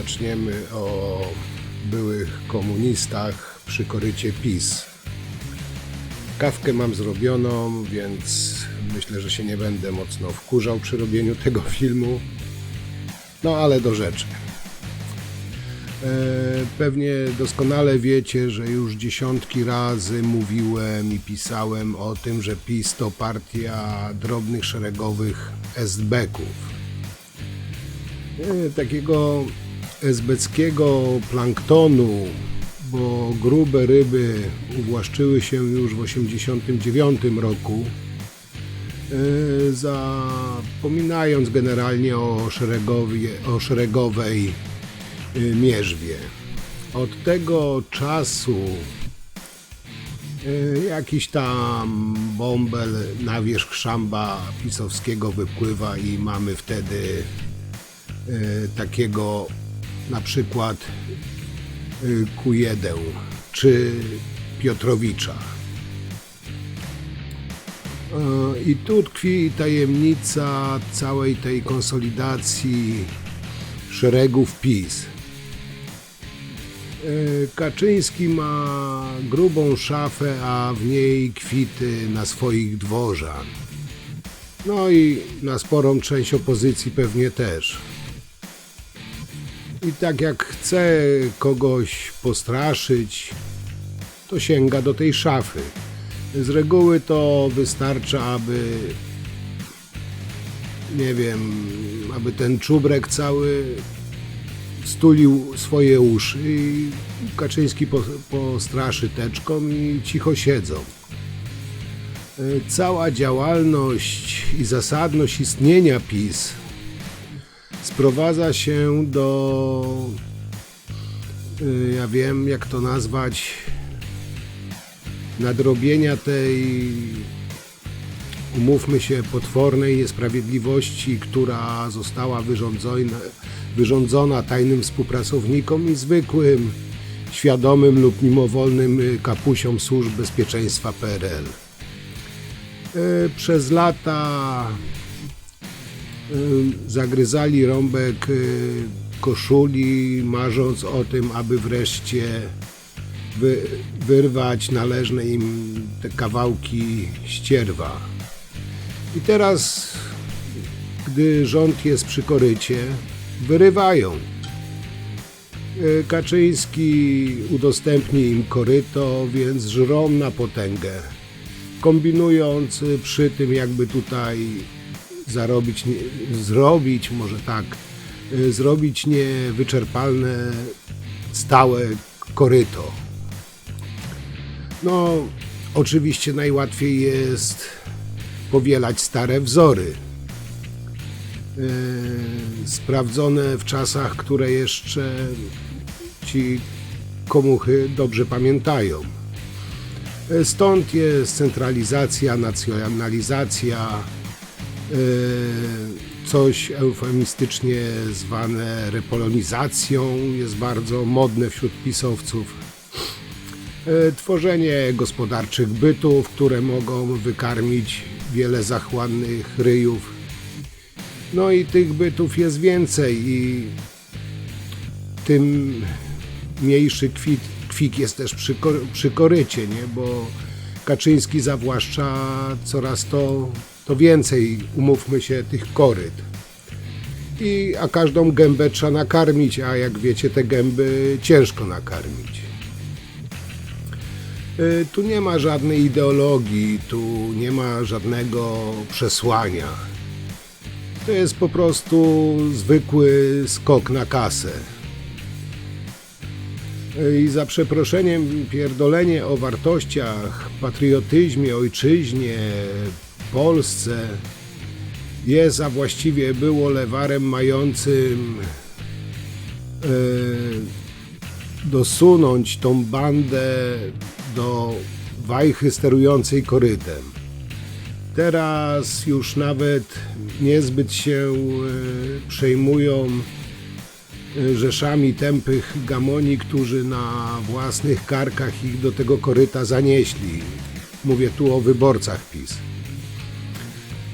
zaczniemy o byłych komunistach przy korycie PiS. Kawkę mam zrobioną, więc myślę, że się nie będę mocno wkurzał przy robieniu tego filmu. No ale do rzeczy. E, Pewnie doskonale wiecie, że już dziesiątki razy mówiłem i pisałem o tym, że PiS to partia drobnych szeregowych SB-ków. E, Takiego esbeckiego planktonu, bo grube ryby uwłaszczyły się już w 1989 roku, e, zapominając generalnie o, o szeregowej y, mierzwie. Od tego czasu y, jakiś tam bąbel na wierzch szamba pisowskiego wypływa i mamy wtedy takiego na przykład y, Kujedę czy Piotrowicza. E, I tu tkwi tajemnica całej tej konsolidacji szeregów PiS. E, Kaczyński ma grubą szafę, a w niej kwity na swoich dworzan. No i na sporą część opozycji pewnie też. I tak jak chce kogoś postraszyć, to sięga do tej szafy. Z reguły to wystarcza, aby nie wiem, aby ten czubrek cały stulił swoje uszy i Kaczyński po- postraszy teczką i cicho siedzą. E, Cała działalność i zasadność istnienia PiS sprowadza się do, e, ja wiem jak to nazwać, nadrobienia tej, umówmy się, potwornej niesprawiedliwości, która została wyrządzona, wyrządzona tajnym współpracownikom i zwykłym, świadomym lub mimowolnym y, kapusiom służb bezpieczeństwa PRL. E, Przez lata y, zagryzali rąbek y, koszuli, marząc o tym, aby wreszcie wy, wyrwać należne im te kawałki ścierwa. I teraz, gdy rząd jest przy korycie, wyrywają. E, Kaczyński udostępni im koryto, więc żrą na potęgę, kombinując y, przy tym, jakby tutaj zarobić, nie- zrobić, może tak, y, zrobić niewyczerpalne stałe koryto. No, oczywiście najłatwiej jest powielać stare wzory. Yy, sprawdzone w czasach, które jeszcze ci komuchy dobrze pamiętają. Yy, Stąd jest centralizacja, nacjonalizacja, coś eufemistycznie zwane repolonizacją, jest bardzo modne wśród pisowców. E, tworzenie gospodarczych bytów, które mogą wykarmić wiele zachłannych ryjów. No i tych bytów jest więcej i tym mniejszy kwit, kwik jest też przy, przy korycie, nie? bo Kaczyński zawłaszcza coraz to, to więcej, umówmy się, tych koryt. I, a każdą gębę trzeba nakarmić, a jak wiecie, te gęby ciężko nakarmić. Y, Tu nie ma żadnej ideologii, tu nie ma żadnego przesłania. To jest po prostu zwykły skok na kasę. Y, I za przeproszeniem pierdolenie o wartościach, patriotyzmie, ojczyźnie, Polsce jest, a właściwie było lewarem mającym y, dosunąć tą bandę do wajchy sterującej korytem. Teraz już nawet niezbyt się e, przejmują e, rzeszami tępych gamoni, którzy na własnych karkach ich do tego koryta zanieśli. Mówię tu o wyborcach PiS.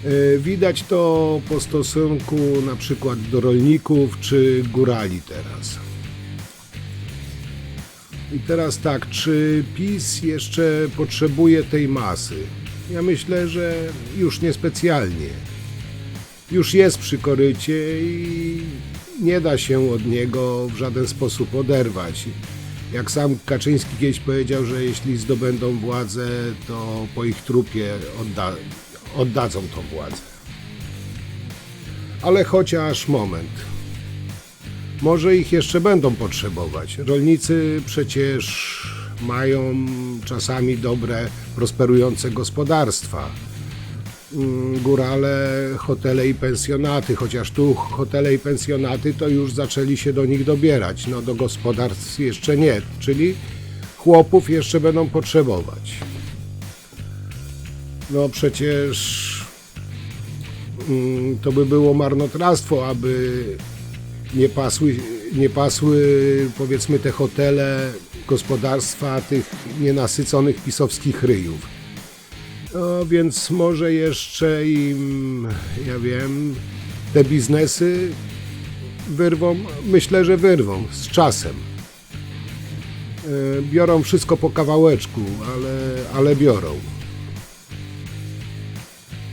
E, Widać to po stosunku na przykład do rolników czy górali teraz. I teraz tak, czy PiS jeszcze potrzebuje tej masy? Ja myślę, że już niespecjalnie. Już jest przy korycie i nie da się od niego w żaden sposób oderwać. Jak sam Kaczyński kiedyś powiedział, że jeśli zdobędą władzę, to po ich trupie odda oddadzą tą władzę. Ale chociaż moment. Może ich jeszcze będą potrzebować. Rolnicy przecież mają czasami dobre, prosperujące gospodarstwa. Mm, Górale, hotele i pensjonaty, chociaż tu hotele i pensjonaty to już zaczęli się do nich dobierać. No do gospodarstw jeszcze nie, czyli chłopów jeszcze będą potrzebować. No przecież mm, to by było marnotrawstwo, aby nie pasły, nie pasły powiedzmy te hotele, gospodarstwa tych nienasyconych pisowskich ryjów. No więc może jeszcze im, ja wiem, te biznesy wyrwą, myślę, że wyrwą z czasem. E, Biorą wszystko po kawałeczku, ale, ale biorą.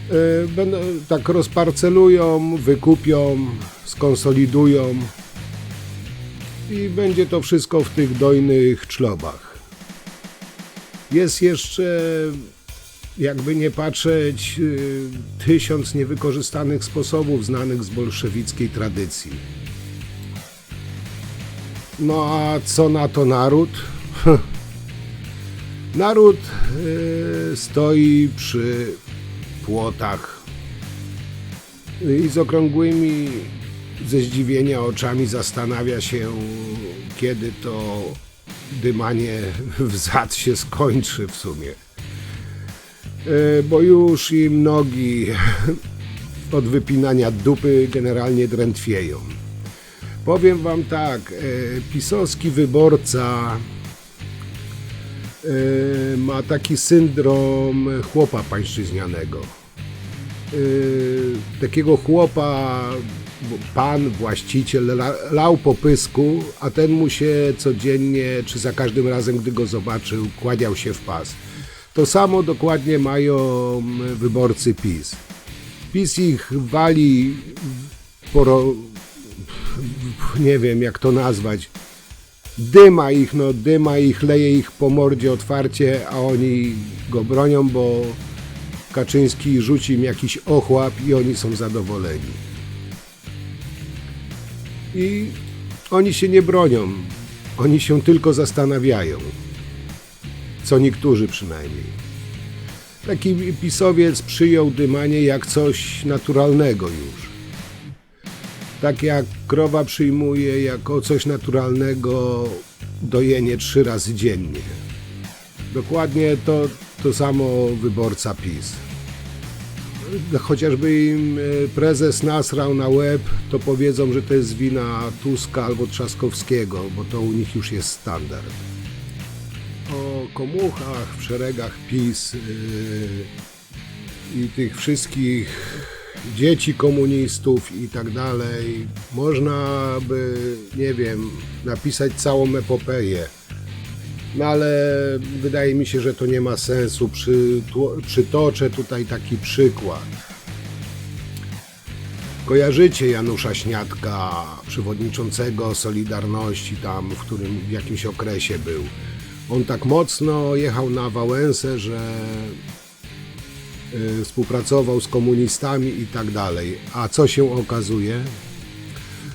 E, Będą tak rozparcelują, wykupią, skonsolidują i będzie to wszystko w tych dojnych czlobach. Jest jeszcze, jakby nie patrzeć, y, tysiąc niewykorzystanych sposobów znanych z bolszewickiej tradycji. No a co na to naród? Naród y, stoi przy płotach i z okrągłymi ze zdziwienia oczami zastanawia się, kiedy to dymanie w zad się skończy w sumie. E, Bo już im nogi od wypinania dupy generalnie drętwieją. Powiem wam tak, e, pisowski wyborca ma taki syndrom chłopa pańszczyźnianego. Y, takiego chłopa pan, właściciel la- lał po pysku, a ten mu się codziennie, czy za każdym razem, gdy go zobaczył, kładział się w pas. To samo dokładnie mają wyborcy PiS. PiS ich wali poro... nie wiem jak to nazwać. Dyma ich, no dyma ich, leje ich po mordzie otwarcie, a oni go bronią, bo Kaczyński rzuci im jakiś ochłap i oni są zadowoleni. I oni się nie bronią, oni się tylko zastanawiają. Co niektórzy przynajmniej. Taki pisowiec przyjął dymanie jak coś naturalnego już. Tak jak krowa przyjmuje jako coś naturalnego dojenie trzy razy dziennie. Dokładnie to, to samo wyborca PiS. Chociażby im e, prezes nasrał na łeb, to powiedzą, że to jest wina Tuska albo Trzaskowskiego, bo to u nich już jest standard. O komuchach w szeregach PiS yy, i tych wszystkich dzieci komunistów i tak dalej, można by, nie wiem, napisać całą epopeję. No ale wydaje mi się, że to nie ma sensu. Przytoczę tutaj taki przykład. Kojarzycie Janusza Śniadka, przewodniczącego Solidarności, tam, w którym w jakimś okresie był. On tak mocno jechał na Wałęsę, że współpracował z komunistami i tak dalej. A co się okazuje?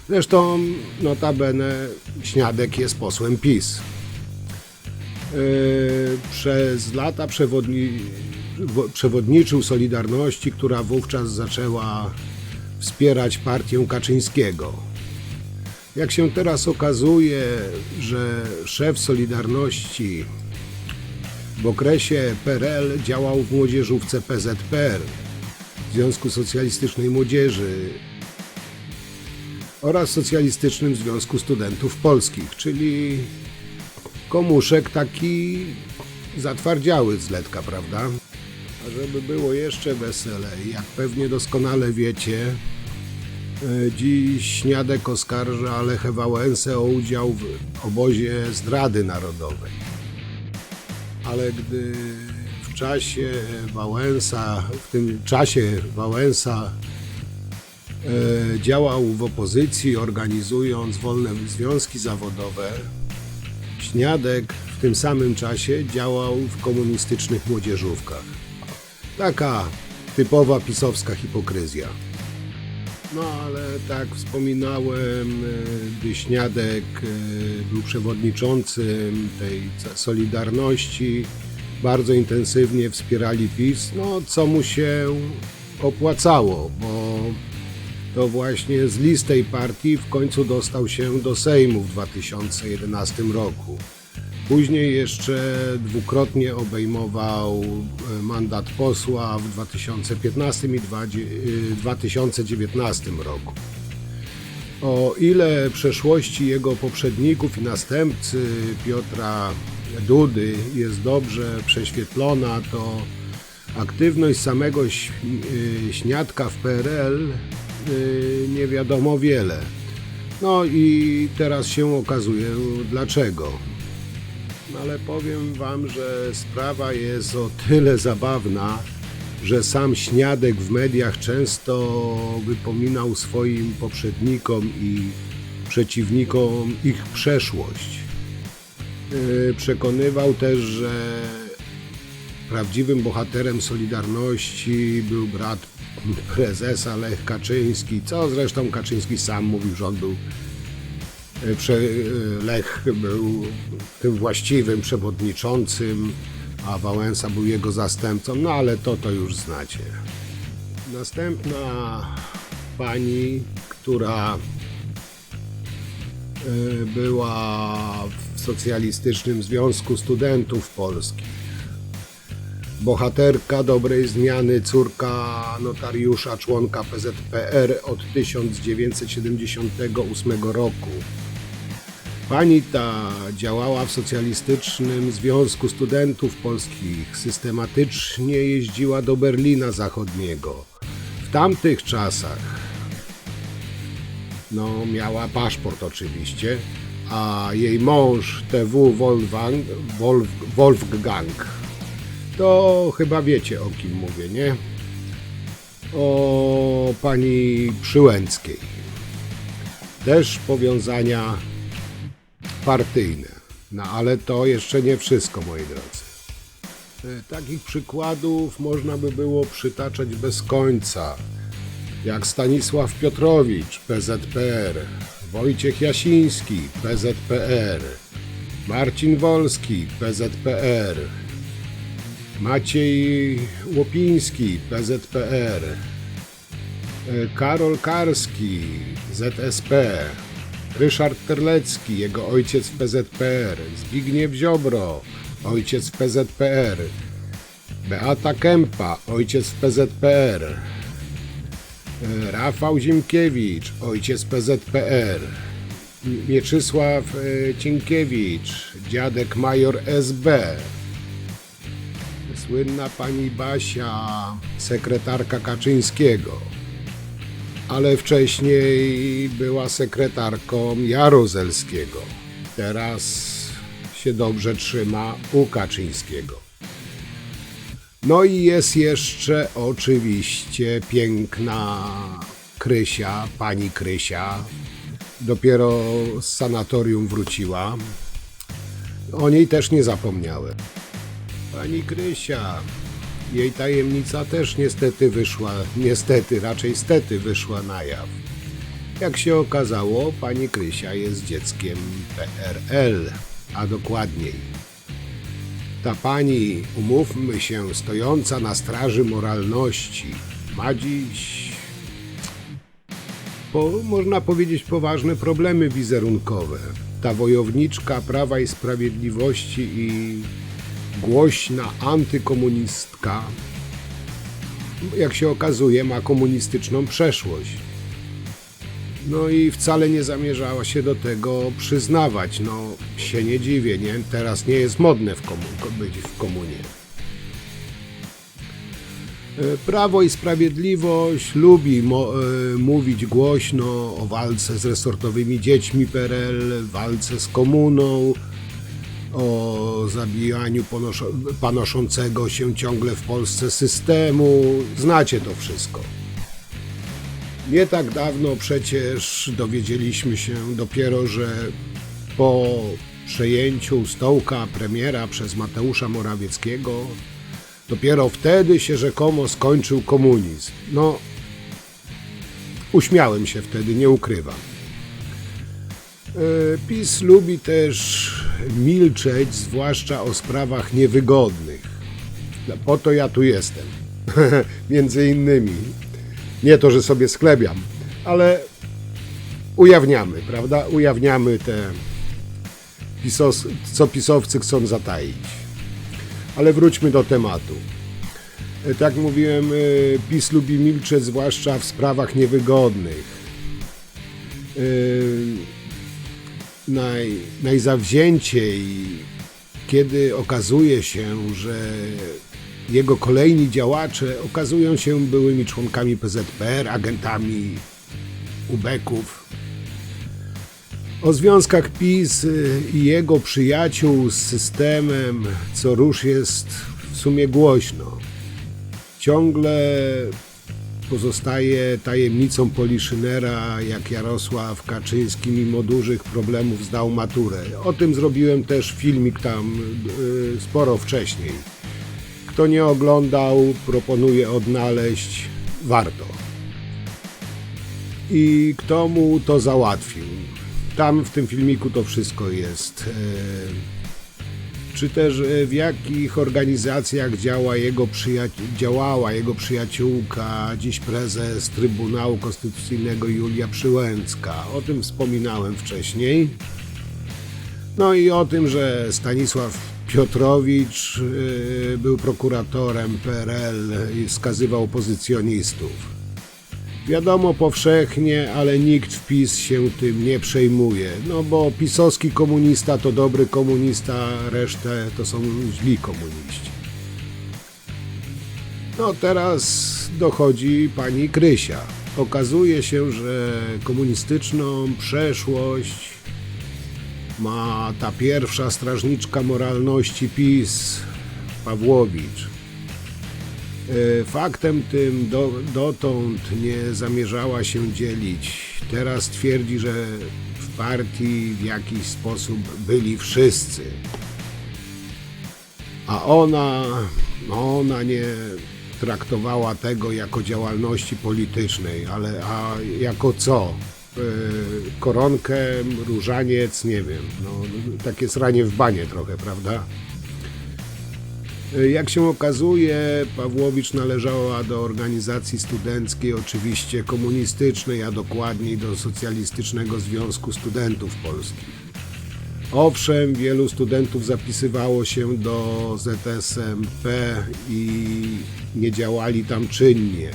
Zresztą, notabene, Śniadek jest posłem PiS. Yy, przez lata przewodni, wo- przewodniczył Solidarności, która wówczas zaczęła wspierać partię Kaczyńskiego. Jak się teraz okazuje, że szef Solidarności w okresie PRL działał w młodzieżówce PZPR, Związku Socjalistycznej Młodzieży oraz Socjalistycznym Związku Studentów Polskich, czyli komuszek taki zatwardziały z letka, prawda? A żeby było jeszcze weselej, jak pewnie doskonale wiecie, e, dziś Śniadek oskarża Lechę Wałęsę o udział w obozie zdrady narodowej. Ale gdy w czasie Wałęsa, w tym czasie Wałęsa e, działał w opozycji, organizując wolne związki zawodowe, Śniadek w tym samym czasie działał w komunistycznych młodzieżówkach. Taka typowa pisowska hipokryzja. No ale tak wspominałem, e, gdy Śniadek e, był przewodniczącym tej Solidarności, bardzo intensywnie wspierali PiS, no co mu się opłacało, bo to właśnie z list tej partii w końcu dostał się do Sejmu w 2011 roku. Później jeszcze dwukrotnie obejmował e, mandat posła w 2015 i dwa- e, 2019 roku. O ile przeszłości jego poprzedników i następcy Piotra Dudy jest dobrze prześwietlona, to aktywność samego y, Śniadka w PRL nie wiadomo wiele. No i teraz się okazuje dlaczego. Ale powiem wam, że sprawa jest o tyle zabawna, że sam Śniadek w mediach często wypominał swoim poprzednikom i przeciwnikom ich przeszłość. Yy, Przekonywał też, że prawdziwym bohaterem Solidarności był brat prezesa Lech Kaczyński, co zresztą Kaczyński sam mówił, że on był e, e, Lech był tym właściwym przewodniczącym, a Wałęsa był jego zastępcą, no ale to to już znacie. Następna pani, która e, była w Socjalistycznym Związku Studentów Polskich. Bohaterka dobrej zmiany, córka notariusza, członka PZPR od 1978 roku. Pani ta działała w Socjalistycznym Związku Studentów Polskich, systematycznie jeździła do Berlina Zachodniego. W tamtych czasach no, miała paszport oczywiście, a jej mąż TW Wolfgang, Wolf, Wolfgang to chyba wiecie o kim mówię, nie? O pani Przyłęckiej. Też powiązania partyjne. No ale to jeszcze nie wszystko, moi drodzy. E, Takich przykładów można by było przytaczać bez końca. Jak Stanisław Piotrowicz, PZPR, Wojciech Jasiński, PZPR, Marcin Wolski, PZPR, Maciej Łopiński, PZPR, e, Karol Karski, ZSP, Ryszard Terlecki, jego ojciec w PZPR, Zbigniew Ziobro, ojciec w PZPR, Beata Kępa, ojciec w PZPR, e, Rafał Zimkiewicz, ojciec PZPR, Mieczysław e, Cienkiewicz, dziadek major SB, słynna pani Basia, sekretarka Kaczyńskiego, ale wcześniej była sekretarką Jaruzelskiego. Teraz się dobrze trzyma u Kaczyńskiego. No i jest jeszcze oczywiście piękna Krysia, pani Krysia. Dopiero z sanatorium wróciła. O niej też nie zapomniałem. Pani Krysia, jej tajemnica też niestety wyszła, niestety, raczej stety wyszła na jaw. Jak się okazało, pani Krysia jest dzieckiem PRL, a dokładniej. Ta pani, umówmy się, stojąca na straży moralności, ma dziś, po, można powiedzieć, poważne problemy wizerunkowe. Ta wojowniczka Prawa i Sprawiedliwości i głośna antykomunistka, jak się okazuje, ma komunistyczną przeszłość. No i wcale nie zamierzała się do tego przyznawać. No, się nie dziwię, nie? Teraz nie jest modne w komu- być w komunie. E, Prawo i Sprawiedliwość lubi e, mówić głośno o walce z resortowymi dziećmi PRL, walce z komuną, o zabijaniu panoszącego się ciągle w Polsce systemu. Znacie to wszystko. Nie tak dawno przecież dowiedzieliśmy się dopiero, że po przejęciu stołka premiera przez Mateusza Morawieckiego, dopiero wtedy się rzekomo skończył komunizm. No, uśmiałem się wtedy, nie ukrywam. E, PiS lubi też milczeć, zwłaszcza o sprawach niewygodnych. Po to ja tu jestem. Między innymi. Nie to, że sobie sklebiam, ale ujawniamy, prawda? Ujawniamy te, pisos, co pisowcy chcą zataić. Ale wróćmy do tematu. E, Tak mówiłem, e, PiS lubi milczeć, zwłaszcza w sprawach niewygodnych. E, Naj, najzawzięciej, kiedy okazuje się, że jego kolejni działacze okazują się byłymi członkami PZPR, agentami ubeków. O związkach PiS y, i jego przyjaciół z systemem co rusz jest w sumie głośno. Ciągle pozostaje tajemnicą Poliszynera, jak Jarosław Kaczyński mimo dużych problemów zdał maturę. O tym zrobiłem też filmik tam y, sporo wcześniej. Kto nie oglądał, proponuję odnaleźć. Warto. I kto mu to załatwił? Tam w tym filmiku to wszystko jest. E, Czy też e, w jakich organizacjach działa jego działała jego przyjaciółka, dziś prezes Trybunału Konstytucyjnego Julia Przyłęcka. O tym wspominałem wcześniej. No i o tym, że Stanisław Piotrowicz y, był prokuratorem PRL i skazywał opozycjonistów. Wiadomo powszechnie, ale nikt w PiS się tym nie przejmuje. No bo pisowski komunista to dobry komunista, resztę to są źli komuniści. No teraz dochodzi pani Krysia. Okazuje się, że komunistyczną przeszłość ma ta pierwsza strażniczka moralności PiS, Pawłowicz. E, Faktem tym do, dotąd nie zamierzała się dzielić. Teraz twierdzi, że w partii w jakiś sposób byli wszyscy. A ona, no ona nie traktowała tego jako działalności politycznej, ale a jako co? E, Koronkę, różaniec, nie wiem. No, takie sranie w banie trochę, prawda? Jak się okazuje, Pawłowicz należała do organizacji studenckiej, oczywiście komunistycznej, a dokładniej do Socjalistycznego Związku Studentów Polskich. Owszem, wielu studentów zapisywało się do ZSMP i nie działali tam czynnie.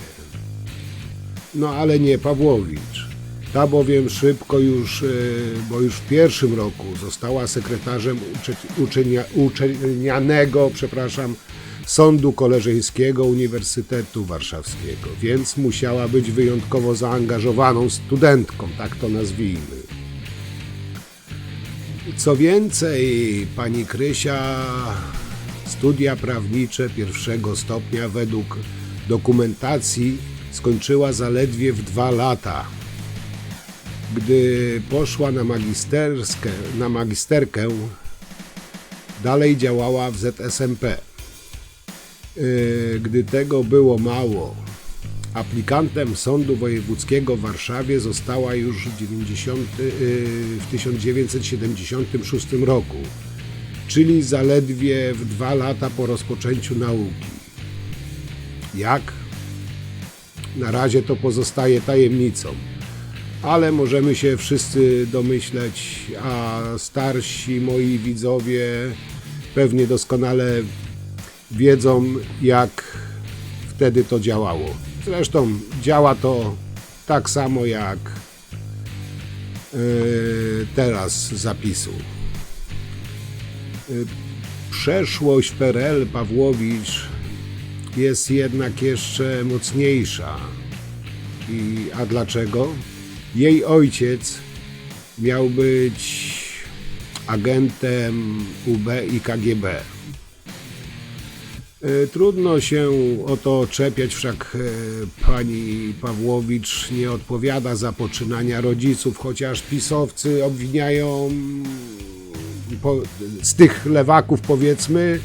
No ale nie Pawłowicz. Ta bowiem szybko już, y, bo już w pierwszym roku została sekretarzem ucze- uczenia, uczelnianego, przepraszam, Sądu Koleżeńskiego Uniwersytetu Warszawskiego, więc musiała być wyjątkowo zaangażowaną studentką, tak to nazwijmy. Co więcej, pani Krysia studia prawnicze pierwszego stopnia według dokumentacji skończyła zaledwie w dwa lata. Gdy poszła na magisterskę, na magisterkę, dalej działała w ZSMP. Yy, Gdy tego było mało, aplikantem Sądu Wojewódzkiego w Warszawie została już w, 90, yy, w 1976 roku, czyli zaledwie w dwa lata po rozpoczęciu nauki. Jak? Na razie to pozostaje tajemnicą ale możemy się wszyscy domyśleć, a starsi moi widzowie pewnie doskonale wiedzą, jak wtedy to działało. Zresztą działa to tak samo jak yy, teraz zapisu. Yy, Przeszłość PRL Pawłowicz jest jednak jeszcze mocniejsza. I, a dlaczego? Jej ojciec miał być agentem UB i KGB. E, Trudno się o to czepiać, wszak e, pani Pawłowicz nie odpowiada za poczynania rodziców, chociaż pisowcy obwiniają po, z tych lewaków powiedzmy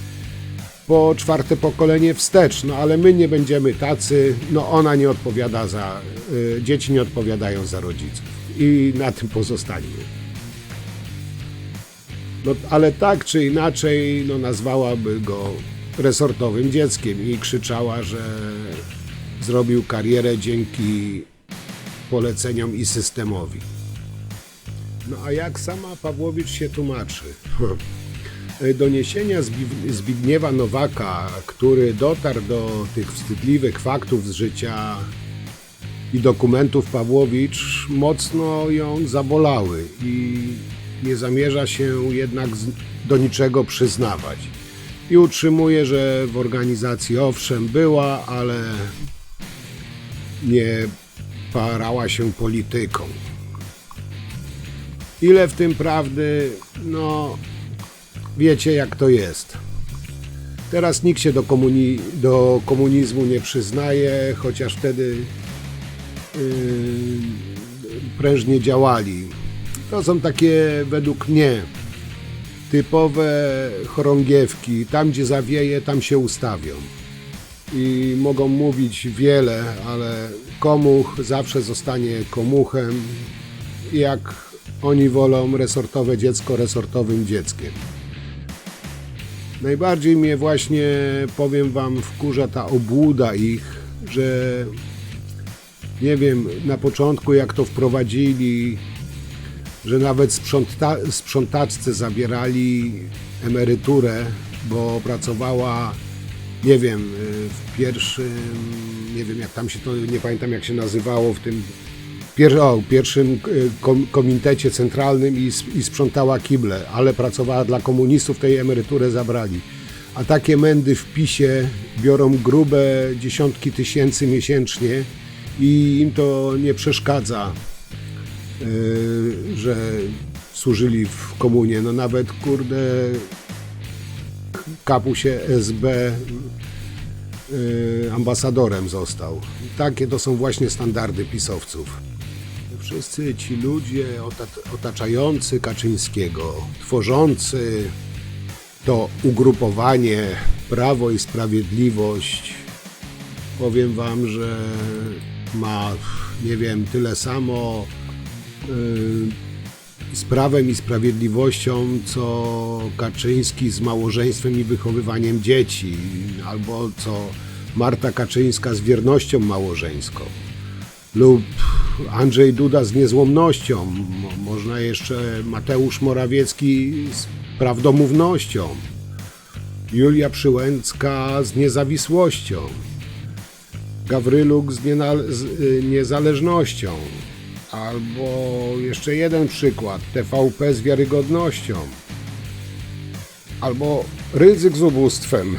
po czwarte pokolenie wstecz, no ale my nie będziemy tacy, no ona nie odpowiada za, y, dzieci nie odpowiadają za rodziców i na tym pozostaniemy. No ale tak czy inaczej, no nazwałaby go resortowym dzieckiem i krzyczała, że zrobił karierę dzięki poleceniom i systemowi. No a jak sama Pawłowicz się tłumaczy? Doniesienia Zbig- Zbigniewa Nowaka, który dotarł do tych wstydliwych faktów z życia i dokumentów Pawłowicz, mocno ją zabolały i nie zamierza się jednak do niczego przyznawać. I utrzymuje, że w organizacji owszem była, ale nie parała się polityką. Ile w tym prawdy? No, wiecie jak to jest. Teraz nikt się do, komuni- do komunizmu nie przyznaje, chociaż wtedy yy, prężnie działali. To są takie, według mnie, typowe chorągiewki. Tam, gdzie zawieje, tam się ustawią. I mogą mówić wiele, ale komuch zawsze zostanie komuchem. Jak oni wolą resortowe dziecko resortowym dzieckiem. Najbardziej mnie właśnie, powiem wam, wkurza ta obłuda ich, że nie wiem, na początku jak to wprowadzili, że nawet sprząta, sprzątaczce zabierali emeryturę, bo pracowała, nie wiem, w pierwszym, nie wiem jak tam się to, nie pamiętam jak się nazywało, w tym pier, o, pierwszym y, kom, komitecie centralnym i, s- i sprzątała kible, ale pracowała dla komunistów, tej emeryturę zabrali. A takie mędy w PiSie biorą grube dziesiątki tysięcy miesięcznie i im to nie przeszkadza y, że służyli w komunie. No nawet kurde kapusie SB y, ambasadorem został. Takie to są właśnie standardy pisowców. Wszyscy ci ludzie ota- otaczający Kaczyńskiego, tworzący to ugrupowanie Prawo i Sprawiedliwość, powiem wam, że ma, nie wiem, tyle samo y, z prawem i sprawiedliwością, co Kaczyński z małżeństwem i wychowywaniem dzieci, albo co Marta Kaczyńska z wiernością małżeńską, lub Andrzej Duda z niezłomnością, Mo- można jeszcze Mateusz Morawiecki z prawdomównością, Julia Przyłęcka z niezawisłością, Gawryluk z, z y, niezależnością. Albo jeszcze jeden przykład, TVP z wiarygodnością. Albo ryzyk z ubóstwem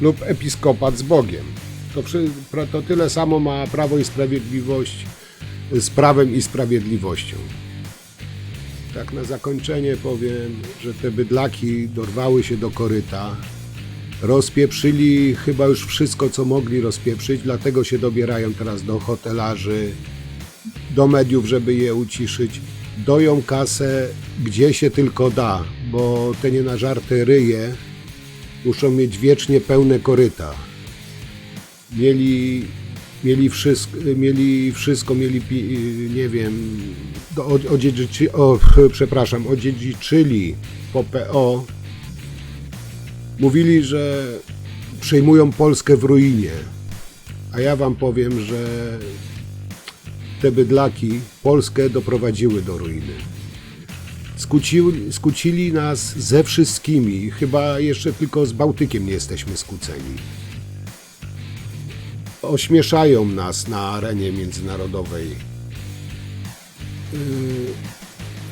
lub episkopat z Bogiem. To, to tyle samo ma Prawo i Sprawiedliwość z prawem i sprawiedliwością. Tak na zakończenie powiem, że te bydlaki dorwały się do koryta, rozpieprzyli chyba już wszystko, co mogli rozpieprzyć, dlatego się dobierają teraz do hotelarzy, do mediów, żeby je uciszyć. Doją kasę gdzie się tylko da, bo te nienażarte ryje muszą mieć wiecznie pełne koryta. Mieli, mieli, wszystko, mieli wszystko, mieli, nie wiem, odziedziczy, o, przepraszam, odziedziczyli po PO. Mówili, że przejmują Polskę w ruinie. A ja wam powiem, że te bydlaki Polskę doprowadziły do ruiny. Skłócili, skłócili nas ze wszystkimi, chyba jeszcze tylko z Bałtykiem nie jesteśmy skłóceni. Ośmieszają nas na arenie międzynarodowej.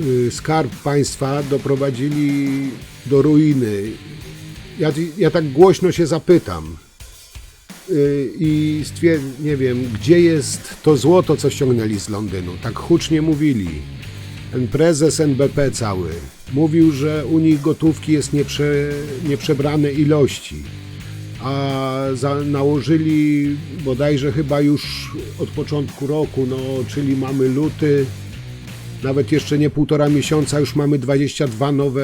Yy, yy, Skarb państwa doprowadzili do ruiny. Ja, ja tak głośno się zapytam, y, i stwierd... nie wiem, gdzie jest to złoto, co ściągnęli z Londynu. Tak hucznie mówili. Ten prezes NBP cały mówił, że u nich gotówki jest nieprze... nieprzebrane ilości, a za... nałożyli bodajże chyba już od początku roku, no czyli mamy luty, nawet jeszcze nie półtora miesiąca, już mamy 22 nowe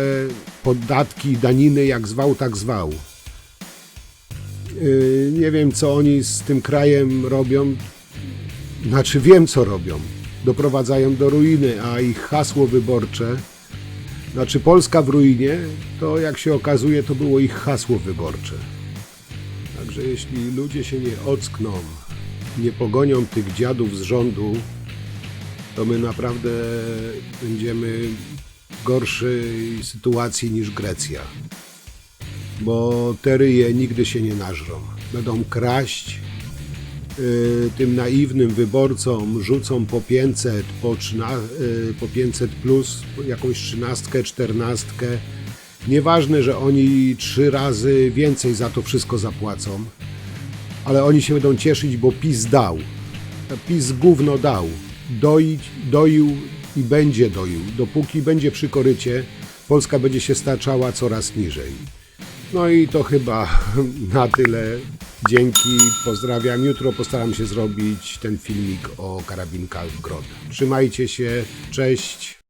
podatki, daniny, jak zwał, tak zwał. Yy, Nie wiem, co oni z tym krajem robią. Znaczy, wiem, co robią. Doprowadzają do ruiny, a ich hasło wyborcze, znaczy Polska w ruinie, to jak się okazuje, to było ich hasło wyborcze. Także jeśli ludzie się nie ockną, nie pogonią tych dziadów z rządu, to my naprawdę będziemy w gorszej sytuacji niż Grecja. Bo te ryje nigdy się nie nażrą. Będą kraść, y, tym naiwnym wyborcom rzucą po 500, po, 13, y, po 500 plus, jakąś trzynastkę, czternastkę. Nieważne, że oni trzy razy więcej za to wszystko zapłacą, ale oni się będą cieszyć, bo PiS dał. PiS gówno dał. Doić, doił i będzie doił. Dopóki będzie przy korycie, Polska będzie się staczała coraz niżej. No i to chyba na tyle. Dzięki, pozdrawiam. Jutro postaram się zrobić ten filmik o karabinkach Grot. Trzymajcie się, cześć.